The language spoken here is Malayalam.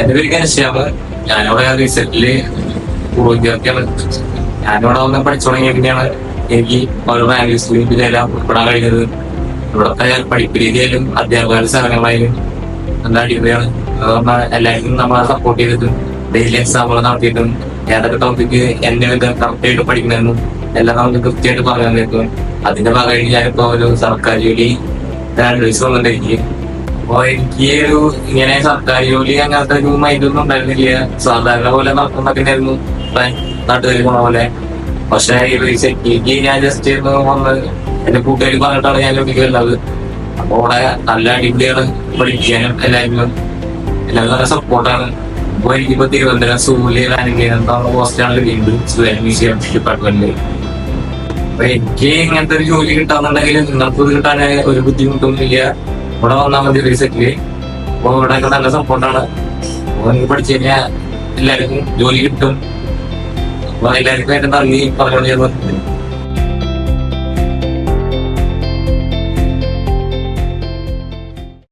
എന്റെ പേര് ഘനശ്യാമ് ഞാനിവിടെ റിസൾട്ടിൽ പൂർവ വിദ്യാർത്ഥിയാണ് ഞാനിവിടെ വന്ന് പഠിച്ചു തുടങ്ങിയ പിന്നെയാണ് എനിക്ക് ഓരോ റാങ്ക് ഇതിലെല്ലാം ഉൾപ്പെടാൻ കഴിഞ്ഞത്. ഇവിടുത്തെ പഠിപ്പ് രീതിയിലും അധ്യാപക സ്ഥലങ്ങളായാലും നല്ല അടിപൊളിയാണ്. അതുകൊണ്ട് എല്ലാവർക്കും നമ്മളെ സപ്പോർട്ട് ചെയ്തിട്ടും ഡെയിലി എക്സാമുകൾ നടത്തിയിട്ടും ഏതൊക്കെ ടോപ്പിക്ക് എന്നെ കറക്റ്റ് ആയിട്ട് പഠിക്കണമെന്നും എല്ലാം നമുക്ക് കൃത്യമായിട്ട് പറയാൻ പറ്റും. അതിന്റെ ഭാഗമായിട്ട് ഞാനിപ്പോ ഒരു സർക്കാർ ജോലി അഡ്വൈസ് വന്നിട്ടുണ്ട് അപ്പൊ എനിക്ക് ഒരു ഇങ്ങനെ സർക്കാർ ജോലി അങ്ങനത്തെ ഒരു മൈൻഡൊന്നും ഉണ്ടായിരുന്നില്ല. സാധാരണ പോലെ നടക്കുന്നൊക്കെയായിരുന്നു നാട്ടുകാർ പോണ പോലെ. പക്ഷെ ഈ സെക്യൂരിറ്റി ഞാൻ ജസ്റ്റ് വന്ന് എന്റെ കൂട്ടുകാർ പറഞ്ഞിട്ടാണ് ഞാൻ ഇവിടേക്ക് വരുന്നത്. അപ്പൊ അവിടെ നല്ല അടിപൊളിയാണ് പഠിക്കാനും എല്ലാവരും എല്ലാവരും നല്ല സപ്പോർട്ടാണ് അപ്പൊ എനിക്കിപ്പോ തിരുവനന്തപുരം സൂര്യ പോസ്റ്റാണ് വീണ്ടും സ്റ്റുഡന്റ് മ്യൂസിയം ഡിപ്പാർട്ട്മെന്റിൽ അപ്പൊ എനിക്ക് ഇങ്ങനത്തെ ഒരു ജോലി കിട്ടാന്നുണ്ടെങ്കിൽ നിങ്ങൾക്ക് കിട്ടാൻ ഒരു ബുദ്ധിമുട്ടൊന്നുമില്ല. ഇവിടെ വന്നാൽ മതി റീസെറ്റിൽ അപ്പൊ ഇവിടെ നല്ല സപ്പോർട്ടാണ് അപ്പൊ പഠിച്ചു കഴിഞ്ഞാൽ എല്ലാവർക്കും ജോലി കിട്ടും. അപ്പൊ എല്ലാവർക്കും ആയിട്ട് നന്ദി പറഞ്ഞു.